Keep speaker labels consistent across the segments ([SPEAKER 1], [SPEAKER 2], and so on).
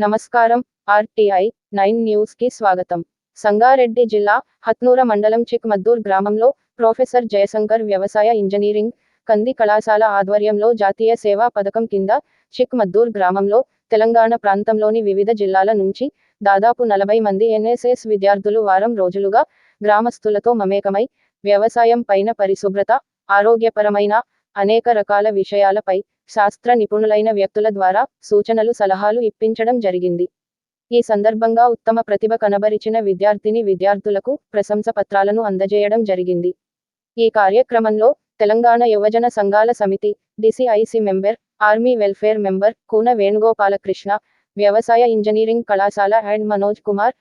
[SPEAKER 1] నమస్కారం RTI nine న్యూస్కి స్వాగతం. సంగారెడ్డి జిల్లా హత్నూర మండలం చిక్మద్దూర్ గ్రామంలో ప్రొఫెసర్ జయశంకర్ వ్యవసాయ ఇంజనీరింగ్ కంది కళాశాల ఆధ్వర్యంలో జాతీయ సేవా పథకం కింద చిక్మద్దూర్ గ్రామంలో తెలంగాణ ప్రాంతంలోని వివిధ జిల్లాల నుంచి దాదాపు నలభై మంది ఎన్ఎస్ఎస్ విద్యార్థులు వారం రోజులుగా గ్రామస్తులతో మమేకమై వ్యవసాయం పైన పరిశుభ్రత ఆరోగ్యపరమైన అనేక రకాల విషయాలపై శాస్త్ర నిపుణులైన వ్యక్తుల ద్వారా సూచనలు సలహాలు ఇప్పించడం జరిగింది. ఈ సందర్భంగా ఉత్తమ ప్రతిభ కనబరిచిన విద్యార్థిని విద్యార్థులకు ప్రశంస పత్రాలను అందజేయడం జరిగింది. ఈ కార్యక్రమంలో తెలంగాణ యువజన సంఘాల సమితి DCIC member army welfare member Koona Venugopalakrishna వ్యవసాయ ఇంజనీరింగ్ కళాశాల అండ్ మనోజ్ కుమార్.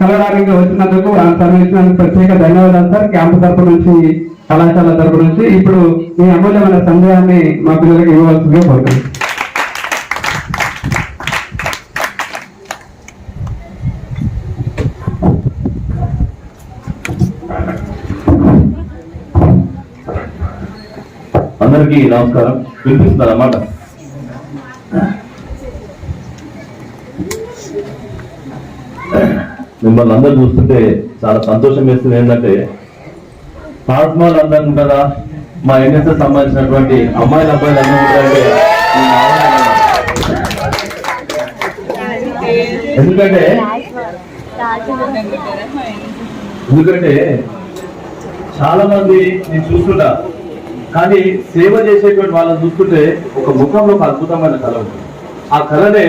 [SPEAKER 2] కలవడానికి వచ్చినందుకు ప్రత్యేక ధన్యవాదాలు సార్ క్యాంపు తరపు నుంచి కళాశాల తరపు నుంచి ఇప్పుడు మీ అమూల్యమైన సందేహాన్ని మా పిల్లలకి ఇవ్వవలసిందిగా కోరుతున్నాను.
[SPEAKER 3] అందరికీ నమస్కారం. వినిపిస్తున్నారు అన్నమాట మిమ్మల్ని అందరు చూస్తుంటే చాలా సంతోషం వేస్తుంది. ఏంటంటే తాజ్మహల్ అందం కదా మా ఎన్ఎస్ఎస్ సంబంధించినటువంటి అమ్మాయిల అబ్బాయిలు అందరూ ఉంటారంటే ఎందుకంటే ఎందుకంటే చాలా మంది నేను చూస్తుంటా కానీ సేవ చేసేటువంటి వాళ్ళని చూస్తుంటే ఒక ముఖంలో ఒక అద్భుతమైన కళ ఉంటుంది. ఆ కళనే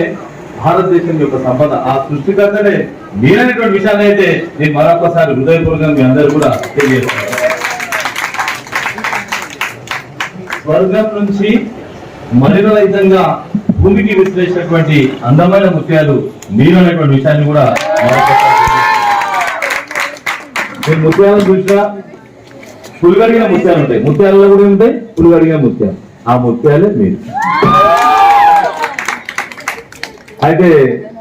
[SPEAKER 3] భారతదేశం యొక్క సంపద ఆ సృష్టికర్తనే మీరైనటువంటి విషయాన్ని అయితే నేను మరొకసారి హృదయపూర్వకంగా మీ అందరూ కూడా తెలియజేస్తాను. స్వర్గం నుంచి మలినరహితంగా భూమికి విశ్లేషించినటువంటి అందమైన ముత్యాలు మీరు అనేటువంటి విషయాన్ని కూడా నేను ముత్యాలను చూసినా పులుగడిగిన ముత్యాలు ఉంటాయి. ముత్యాలలో కూడా ఉంటాయి పులుగడిగిన ముత్యాలు. ఆ ముత్యాలే మీరు. అయితే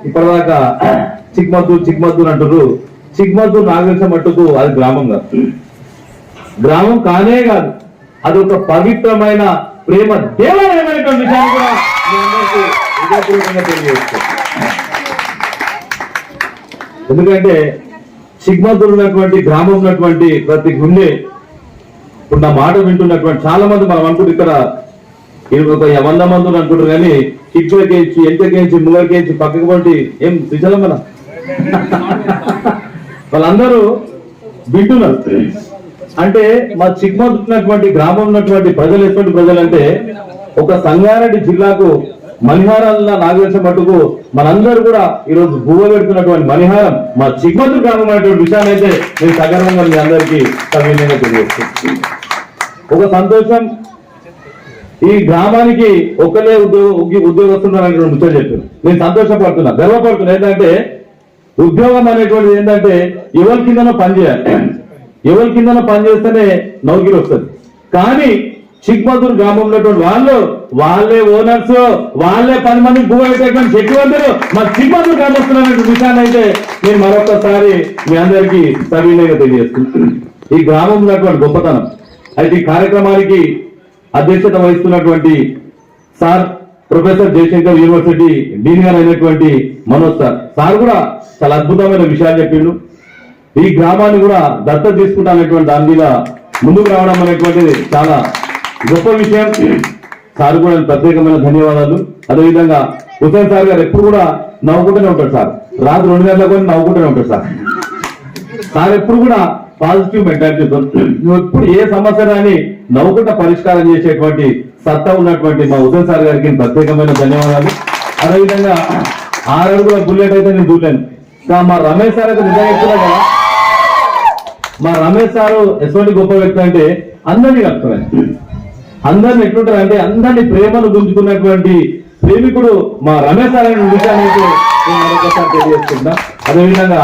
[SPEAKER 3] ఇప్పటిదాకా చిక్మద్దు చిక్మద్దూర్ అంటారు చిక్మద్దూర్ నాగరిక మట్టుకు అది గ్రామం కాదు. గ్రామం కానే కాదు. అది ఒక పవిత్రమైన ప్రేమ దేవాలయమైనటువంటి విషయాన్ని కూడా హృదయపూర్వకంగా ఎందుకంటే సిగ్మతులు ఉన్నటువంటి గ్రామం ఉన్నటువంటి ప్రతి గుండె ఇప్పుడు నా మాట వింటున్నటువంటి చాలా మంది మనం అనుకుంటే ఇక్కడ ఒక వంద మంది అనుకుంటారు కానీ ఇక్కడికేంచి ఎంతకేంచి ముంగకేంచి పక్కకు పంటి ఏం శ్రీశైలం మన వాళ్ళందరూ వింటున్నారు. అంటే మా చిక్మత్ ఉన్నటువంటి గ్రామం ఉన్నటువంటి ప్రజలు ఎటువంటి ప్రజలు అంటే ఒక సంగారెడ్డి జిల్లాకు మణిహారాల నాగేశం మటుకు మనందరూ కూడా ఈరోజు భూవ పెడుతున్నటువంటి మణిహారం మా చిక్మత్ గ్రామం అనేటువంటి విషయాన్ని అయితే నేను సగర్వంగా మీ అందరికీ సవినయంగా తెలియజేస్తాను ఒక సంతోషం. ఈ గ్రామానికి ఒకలే ఉద్యోగ ఉద్యోగస్తులు ముచ్చట చెప్పారు నేను సంతోషపడుతున్నా గర్వపడుతున్నా. ఏంటంటే ఉద్యోగం అనేటువంటిది ఏంటంటే ఎవరి కిందనో పనిచేయాలి ఎవరి కిందనో పనిచేస్తేనే నౌకరీ వస్తుంది. కానీ చిక్మధూర్ గ్రామంలో ఉన్నటువంటి వాళ్ళు వాళ్ళే ఓనర్స్ వాళ్ళే పది మందికి భూ అయిపోయిన శక్తివంతులు. మా చిక్మధూర్ గ్రామస్తున్నటువంటి విషయాన్ని అయితే నేను మరొకసారి మీ అందరికీ సవీనంగా తెలియజేస్తున్నాను ఈ గ్రామం ఉన్నటువంటి గొప్పతనం. అయితే ఈ కార్యక్రమానికి అధ్యక్షత వహిస్తున్నటువంటి sir professor Jayashankar university dean garu అయినటువంటి మనోజ్ సార్. సార్ కూడా చాలా అద్భుతమైన విషయాలు చెప్పిండు. ఈ గ్రామాన్ని కూడా దత్త తీసుకుంటానటువంటి దాని మీద ముందుకు రావడం అనేటువంటిది చాలా గొప్ప విషయం. సార్ కూడా ప్రత్యేకమైన ధన్యవాదాలు. అదేవిధంగా హుసేన్ సార్ గారు ఎప్పుడు కూడా నవ్వుకుంటూనే ఉంటాడు సార్. రాత్రి రెండు గంటలకు కూడా నవ్వుకుంటూనే ఉంటాడు సార్. సార్ ఎప్పుడు కూడా పాజిటివ్ మెంటాలిటీ నువ్వు ఎప్పుడు ఏ సమస్య రాని నవ్వుకుంటా పరిష్కారం చేసేటువంటి సత్తా ఉన్నటువంటి మా ఉదయ్ సార్ గారికి ప్రత్యేకమైన ధన్యవాదాలు. అదేవిధంగా ఆరు అడుగుల బుల్లెట్ అయితే నేను చూడలేను. మా రమేష్ సార్ అయితే నిజంగా కదా. మా రమేష్ సారు ఎటువంటి గొప్ప వ్యక్తి అంటే అందరినీ కలుపుతున్నాయి అందరిని ఎట్లుంటారు అంటే అందరినీ ప్రేమను గుంజుకున్నటువంటి ప్రేమికుడు మా రమేష్ సార్ అనే విషయాన్ని అయితే నేను మరొకసారి అదేవిధంగా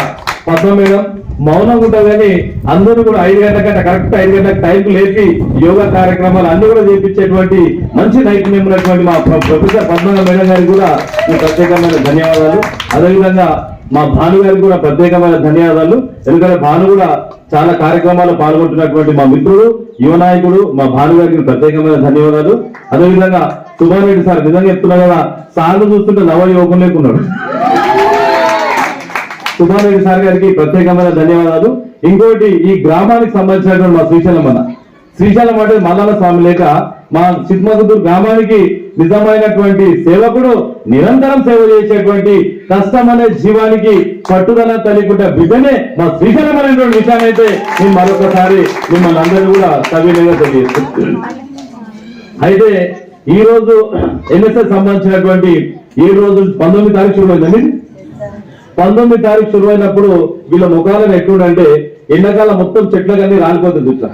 [SPEAKER 3] పద్మ మేడం మౌనం ఉంటుంది కానీ అందరూ కూడా ఐదు గంటల కంటే కరెక్ట్ ఐదు గంటల టైంకు లేపి యోగా కార్యక్రమాలు అన్ని కూడా చేపించేటువంటి మంచి నైపుణ్యం ఉన్నటువంటి మా ప్రొఫెసర్ పద్మ మేడం గారికి కూడా ప్రత్యేకమైన ధన్యవాదాలు. అదేవిధంగా మా భాను గారికి కూడా ప్రత్యేకమైన ధన్యవాదాలు. ఎందుకంటే భాను కూడా చాలా కార్యక్రమాలు పాల్గొంటున్నటువంటి మా మిత్రుడు యువ నాయకుడు మా భాను గారికి ప్రత్యేకమైన ధన్యవాదాలు. అదేవిధంగా సుభాన్ రెడ్డి సార్ నిజంగా చెప్తున్నా కదా సార్లు చూస్తుంటే నవ యువకులు లేకున్నాడు. సుబ్రహ్మణ్య సార్ గారికి ప్రత్యేకమైన ధన్యవాదాలు. ఇంకోటి ఈ గ్రామానికి సంబంధించినటువంటి మా శ్రీశైలం అన్న. శ్రీశైలం అంటే మల్లాల స్వామి లేక మా చిత్మగుద్దూరు గ్రామానికి నిజమైనటువంటి సేవకుడు నిరంతరం సేవ చేసేటువంటి కష్టం అనే జీవానికి పట్టుదల తెలియకుండా బిడ్డనే మా శ్రీశైలం అనేటువంటి విషయాన్ని అయితే నేను మరొకసారి మిమ్మల్ని అందరూ కూడా సవినయంగా తెలియజేస్తున్నాను అయితే ఈ రోజు ఎన్ఎస్ఎస్ సంబంధించినటువంటి ఈ రోజు పంతొమ్మిది తారీఖు చూడండి పంతొమ్మిది తారీఖు షురు అయినప్పుడు వీళ్ళ ముఖాలను ఎట్లుండంటే ఎండాకాలం మొత్తం చెట్ల కానీ రాలిపోతుంది ఇట్లా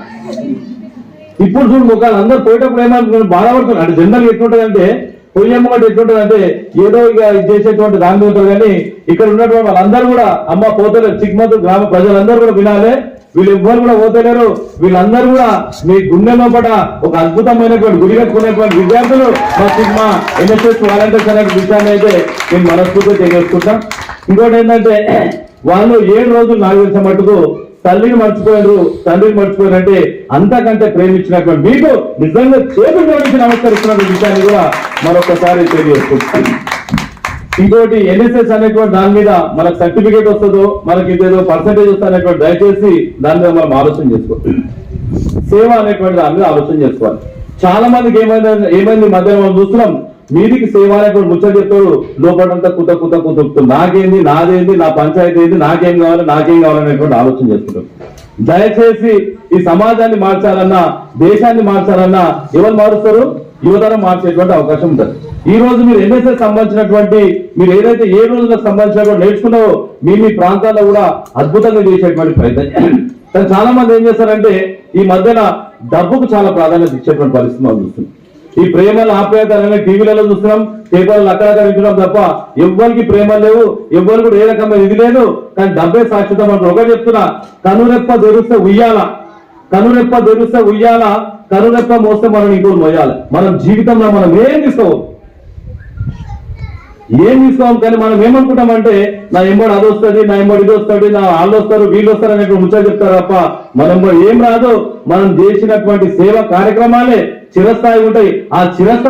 [SPEAKER 3] ఇప్పుడు చూడు ముఖాలు అందరు పోయేటప్పుడు ఏమైనా బాధపడుతున్నారు. అంటే జనరల్ ఎట్లుంటది పొయ్యమ్మ గడ్డ ఎట్లుంటది ఏదో ఇక ఇది చేసేటువంటి దాని ఉంటుంది కానీ ఇక్కడ ఉన్నటువంటి వాళ్ళందరూ కూడా అమ్మ పోతలేరు చిక్మతు గ్రామ ప్రజలందరూ కూడా వినాలే. వీళ్ళు ఎవ్వరు కూడా పోతలేరు. వీళ్ళందరూ కూడా మీ గుండె లోపల ఒక అద్భుతమైనటువంటి గురి కట్టుకునేటువంటి విద్యార్థులు. మా సిగ్మా ఎన్ఎస్ఎస్ వాలంటీర్స్ అనే విషయాన్ని అయితే మేము మనస్ఫూర్తిగా తెలియజేసుకుంటాం ఇంకోటి ఏంటంటే వాళ్ళు ఏడు రోజులు నాకు తెలిసిన మట్టుకు తల్లిని మర్చిపోయారు తండ్రిని మర్చిపోయారు అంటే అంతకంటే ప్రేమించినటువంటి మీకు నిజంగా చేతులు జోడించి నమస్కరిస్తున్న విషయాన్ని కూడా మరొకసారి తెలియజేస్తుంది ఇంకోటి ఎన్ఎస్ఎస్ అనేటువంటి దాని మీద మనకు సర్టిఫికేట్ వస్తుందో మనకి ఇదేదో పర్సంటేజ్ వస్తుంది అనేటువంటి దయచేసి దాని మీద మనం ఆలోచన చేసుకోవాలి. సేవ అనేటువంటి దాని మీద ఆలోచన చేసుకోవాలి. చాలా మందికి ఏమైంది? ఏమైంది మధ్య మనం చూస్తున్నాం మీదికి సేవ అనేటువంటి ముచ్చట చెప్తాడు లోపలంతా కుత కుత కుతుకుతుంది నాకేంది నాదేంది నా పంచాయతీ ఏంది నాకేం కావాలి నాకేం కావాలనేటువంటి ఆలోచన చేస్తుంటారు. దయచేసి ఈ సమాజాన్ని మార్చాలన్నా దేశాన్ని మార్చాలన్నా ఎవరు మారుస్తారు? యువతరం మార్చేటువంటి అవకాశం ఉంటుంది. ఈ రోజు మీరు ఎన్ఎస్ఎస్ సంబంధించినటువంటి మీరు ఏదైతే ఏ రోజులకు సంబంధించినటువంటి నేర్చుకున్నారో మీ మీ ప్రాంతాల్లో కూడా అద్భుతంగా చేసేటువంటి ప్రయత్నం. కానీ చాలా మంది ఏం చేస్తారంటే ఈ మధ్యన డబ్బుకు చాలా ప్రాధాన్యత ఇచ్చేటువంటి పరిస్థితి మనం చూస్తున్నాం. ఈ ప్రేమలు ఆప్యాయత టీవీలలో చూస్తున్నాం పేపర్లు అక్కడ వింటున్నాం తప్ప ఎవ్వరికి ప్రేమ లేవు ఎవ్వరు కూడా ఏ రకమైన ఇది లేదు. కానీ డబ్బే సాక్షితం అంటే ఒకటి చెప్తున్నా కనురెప్ప దొరిస్తే ఉయ్యాల. కనురెప్ప దొరిస్తే ఉయ్యాల కనురెప్ప మోస్తే మనం ఇంకోటి మోయాలి మనం జీవితంలో మనం ఏం తీసుకోవద్దు ఏం తీసుకోవాలి కానీ మనం ఏమనుకుంటామంటే నా ఎంబడి అది వస్తుంది నా ఎంబడి ఇది వస్తుంది నా వాళ్ళు వస్తారు వీళ్ళు వస్తారు అనేటువంటి ముచ్చట చెప్తారు తప్ప మనం ఏం రాదు. మనం చేసినటువంటి సేవ కార్యక్రమాలే చిరస్థాయి ఉంటాయి. ఆ చిరస్థాయి